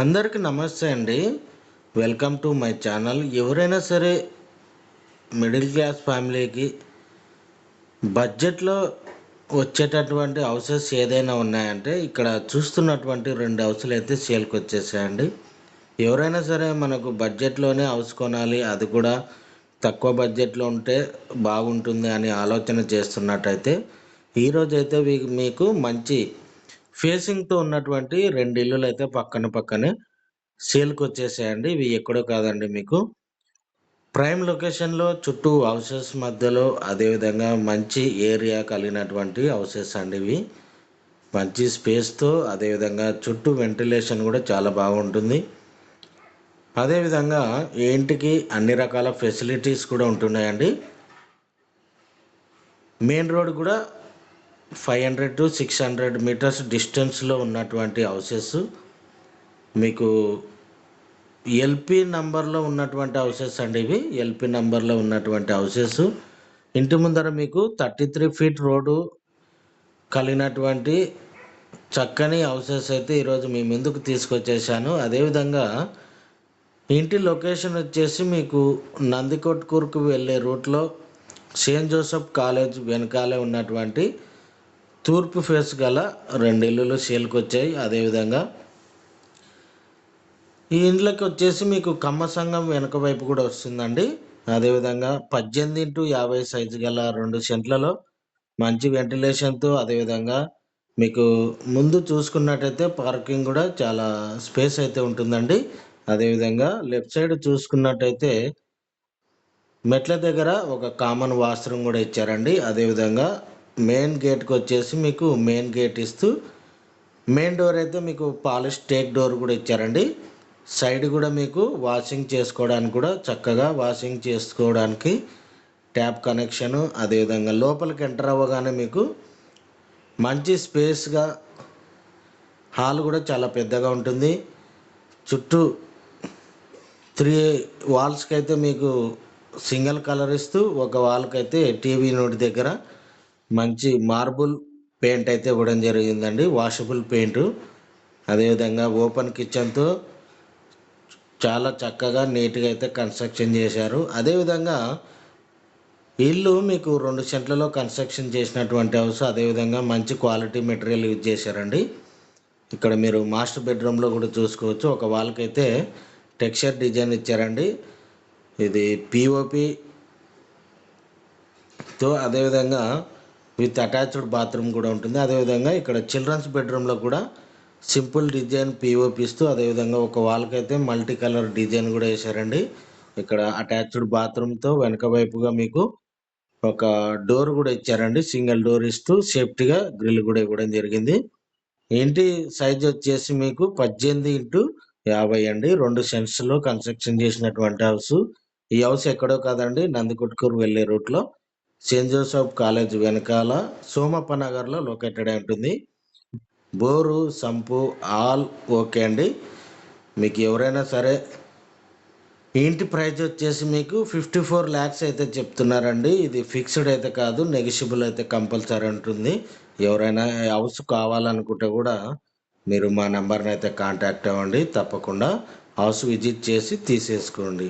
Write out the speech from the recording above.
అందరికీ నమస్తే అండి. Welcome to my channel. ఎవరైనా సరే మిడిల్ క్లాస్ ఫ్యామిలీకి బడ్జెట్లో వచ్చేటటువంటి హౌసెస్ ఏదైనా ఉన్నాయంటే ఇక్కడ చూస్తున్నటువంటి రెండు హౌసులు అయితే సేల్కి వచ్చేసాయండి. ఎవరైనా సరే మనకు బడ్జెట్లోనే హౌస్ కొనాలి అది కూడా తక్కువ బడ్జెట్లో ఉంటే బాగుంటుంది అని ఆలోచన చేస్తున్నట్టయితే ఈరోజైతే మీకు మంచి ఫేసింగ్తో ఉన్నటువంటి రెండు ఇల్లులు అయితే పక్కన పక్కనే సేల్కి వచ్చేసాయండి. ఇవి ఎక్కడో కాదండి మీకు. ప్రైమ్ లొకేషన్లో చుట్టూ హౌసెస్ మధ్యలో అదేవిధంగా మంచి ఏరియా కలిగినటువంటి హౌసెస్ అండి ఇవి. మంచి స్పేస్తో అదేవిధంగా చుట్టూ వెంటిలేషన్ కూడా చాలా బాగుంటుంది. అదేవిధంగా ఇంటికి అన్ని రకాల ఫెసిలిటీస్ కూడా ఉంటున్నాయండి. మెయిన్ రోడ్ కూడా five hundred to six hundred metres డిస్టెన్స్లో ఉన్నటువంటి హౌసెస్. మీకు ఎల్పి నంబర్లో ఉన్నటువంటి హౌసెస్ అండి ఇవి. ఎల్పి నంబర్లో ఉన్నటువంటి హౌసెస్. ఇంటి ముందర మీకు థర్టీ త్రీ ఫీట్ రోడ్డు కలిగినటువంటి చక్కని హౌసెస్ అయితే ఈరోజు మీ ముందుకు తీసుకొచ్చేసాను అదేవిధంగా ఇంటి లొకేషన్ వచ్చేసి మీకు నందికొట్కూరుకు వెళ్ళే రూట్లో సెయింట్ జోసెఫ్ కాలేజ్ వెనకాలే ఉన్నటువంటి తూర్పు ఫేస్ గల రెండు ఇల్లులు సేల్కి వచ్చాయి అదేవిధంగా ఈ ఇండ్లకి వచ్చేసి మీకు కమ్మ సంఘం వెనుక వైపు కూడా వస్తుందండి. అదేవిధంగా పద్దెనిమిది ఇంటూ యాభై సైజు గల రెండు సెంట్లలో మంచి వెంటిలేషన్తో అదేవిధంగా మీకు ముందు చూసుకున్నట్టయితే పార్కింగ్ కూడా చాలా స్పేస్ అయితే ఉంటుందండి. అదేవిధంగా లెఫ్ట్ సైడ్ చూసుకున్నట్టయితే మెట్ల దగ్గర ఒక కామన్ వాష్రూమ్ కూడా ఇచ్చారండి. అదేవిధంగా మెయిన్ గేట్కి వచ్చేసి మీకు మెయిన్ గేట్ ఇస్తూ మెయిన్ డోర్ అయితే మీకు పాలిష్ టేక్ డోర్ కూడా ఇచ్చారండి. సైడ్ కూడా మీకు వాషింగ్ చేసుకోవడానికి కూడా చక్కగా వాషింగ్ చేసుకోవడానికి ట్యాప్ కనెక్షను అదేవిధంగా లోపలికి ఎంటర్ అవ్వగానే మీకు మంచి స్పేస్గా హాల్ కూడా చాలా పెద్దగా ఉంటుంది. చుట్టూ త్రీ వాల్స్కి అయితే మీకు సింగిల్ కలర్ ఇస్తూ ఒక వాల్కి అయితే టీవీ నోటి దగ్గర మంచి మార్బుల్ పెయింట్ అయితే ఇవ్వడం జరిగిందండి. Washable paint. అదేవిధంగా ఓపెన్ కిచెన్తో చాలా చక్కగా నీట్గా అయితే కన్స్ట్రక్షన్ చేశారు. అదేవిధంగా ఇల్లు మీకు రెండు సెంట్లలో కన్స్ట్రక్షన్ చేసినటువంటి హౌస్ అదేవిధంగా మంచి క్వాలిటీ మెటీరియల్ యూజ్ చేశారండి. ఇక్కడ మీరు మాస్టర్ బెడ్రూమ్లో కూడా చూసుకోవచ్చు. ఒక వాళ్ళకైతే టెక్స్చర్ డిజైన్ ఇచ్చారండి. ఇది పిఓపితో అదేవిధంగా విత్ అటాచ్డ్ బాత్రూమ్ కూడా ఉంటుంది. అదేవిధంగా ఇక్కడ చిల్డ్రన్స్ బెడ్రూమ్లో కూడా సింపుల్ డిజైన్ పిఓపిస్తూ అదేవిధంగా ఒక వాల్కి అయితే మల్టీ కలర్ డిజైన్ కూడా వేశారండి. ఇక్కడ అటాచ్డ్ బాత్రూమ్తో వెనక వైపుగా మీకు ఒక డోర్ కూడా ఇచ్చారండి. సింగిల్ డోర్ ఇస్తూ సేఫ్టీగా గ్రిల్ కూడా ఇవ్వడం జరిగింది. ఇంటి సైజ్ వచ్చేసి మీకు పద్దెనిమిది ఇంటూ యాభై అండి. రెండు సెన్స్లో కన్స్ట్రక్షన్ చేసినటువంటి హౌస్. ఈ హౌస్ ఎక్కడో కాదండి నందికొట్కూరు వెళ్ళే రూట్లో. సెయింట్ జోసెఫ్ కాలేజ్ వెనకాల సోమప్ప నగర్లో లొకేటెడ్ అయి ఉంటుంది. బోరు సంపు ఆల్ ఓకే అండి. మీకు ఎవరైనా సరే ఇంటి ప్రైస్ వచ్చేసి మీకు ఫిఫ్టీ ఫోర్ ల్యాక్స్ అయితే చెప్తున్నారండి. ఇది ఫిక్స్డ్ అయితే కాదు నెగిషిబుల్ అయితే కంపల్సరీ ఉంటుంది. ఎవరైనా హౌస్ కావాలనుకుంటే కూడా మీరు మా నెంబర్ని అయితే కాంటాక్ట్ అవ్వండి. తప్పకుండా హౌస్ విజిట్ చేసి తీసేసుకోండి.